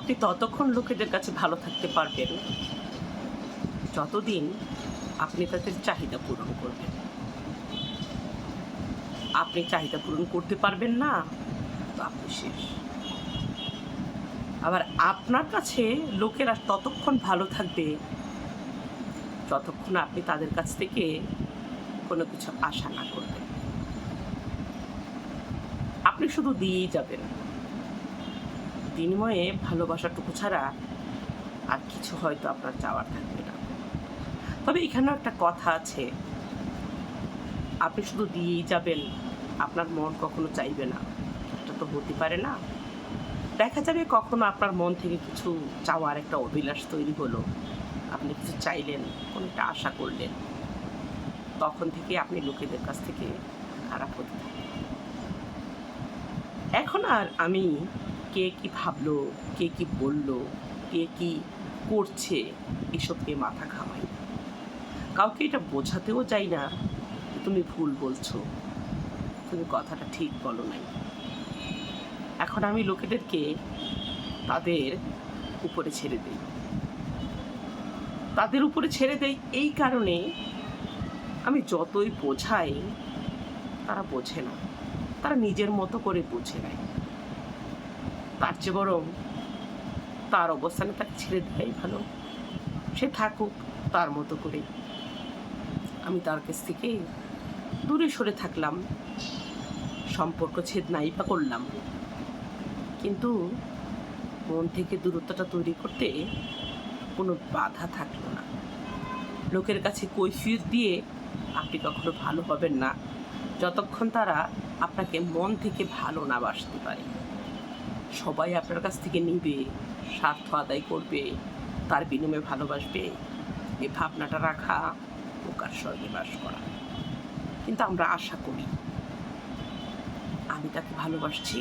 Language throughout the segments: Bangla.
আপনি ততক্ষণ লোকেদের কাছে ভালো থাকতে পারবেন। যতদিন আপনি তাদের চাহিদা পূরণ করবেন। আপনি চাহিদা পূরণ করতে পারবেন না, তো আপনি শেষ আবার আপনার কাছে লোকেরা ততক্ষণ ভালো থাকবে, যতক্ষণ আপনি তাদের কাছ থেকে কোনো কিছু আশা না করবেন। আপনি শুধু দিয়েই যাবেন। বিনিময়ে ভালোবাসাটুকু ছাড়া আর কিছু হয়তো আপনার চাওয়ার থাকবে না। তবে এখানেও একটা কথা আছে। আপনি শুধু দিয়েই যাবেন, আপনার মন কখনো চাইবে না। এটা তো হতে পারে না। দেখা যাবে কখনো আপনার মন থেকে কিছু চাওয়ার একটা অভিলাষ তৈরি হলো। আপনি কিছু চাইলেন কোনো একটা আশা করলেন। তখন থেকে আপনি লোকেদের কাছ থেকে খারাপ হতে এখন আর আমি কে কি ভাবলো, কে কি বলল, কে কি করছে এসবকে মাথা ঘামাই। কাউকে এটা বোঝাতেও যাই না তুমি ভুল বলছো। তুমি কথাটা ঠিক বলো নাই। এখন আমি লোকেদেরকে তাদের উপরে ছেড়ে দেই। তাদের উপরে ছেড়ে দেই এই কারণে আমি যতই বোঝাই, তারা বোঝে না। তারা নিজের মতো করে বুঝে নেয় তার চেয়ে বরং তার অবস্থানে তাকে ছেড়ে দেয় ভালো। সে থাকুক তার মতো করে। আমি তার কাছ থেকে দূরে সরে থাকলাম। সম্পর্ক ছেদ নাই বা করলাম। কিন্তু মন থেকে দূরত্বটা তৈরি করতে কোনো বাধা থাকল না। লোকের কাছে কৈফিয়ত দিয়ে আপনি কখনো ভালো হবেন না। যতক্ষণ তারা আপনাকে মন থেকে ভালো না বাসতে পারে। সবাই আপনার কাছ থেকে নিবে, স্বার্থ আদায় করবে, তার বিনিময়ে ভালোবাসবে। এই ভাবনাটা রাখা প্রকার স্বর্গে বাস করা। কিন্তু আমরা আশা করি, আমি তাকে ভালোবাসছি,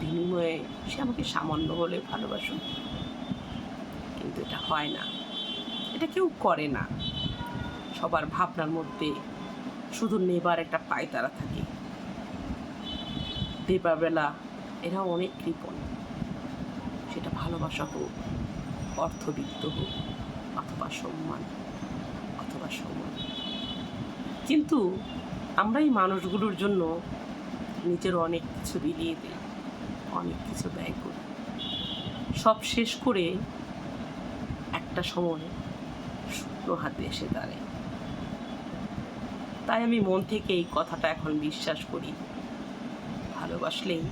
বিনিময়ে সে আমাকে সামান্য হলে ভালোবাসুন কিন্তু এটা হয় না। এটা কেউ করে না। সবার ভাবনার মধ্যে শুধু নেবার একটা পায়তারা থাকে। দেবাবেলা এরা অনেক কৃপণ। সেটা ভালোবাসা হোক, অর্থবিত্ত হোক, অথবা সম্মান অথবা সম্মান কিন্তু আমরা এই মানুষগুলোর জন্য নিজের অনেক কিছু বিলিয়ে দিই, অনেক কিছু ব্যয় করি। সব শেষ করে একটা সময় শুকনো হাতে এসে দাঁড়ায় তাই আমি মন থেকে এই কথাটা এখন বিশ্বাস করি। ভালোবাসলেই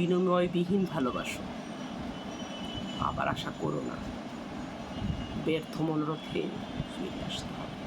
বিনিময়বিহীন ভালোবাসো। আবার আশা করো না ব্যর্থ মনোরথে ফিরে আসতে হবে।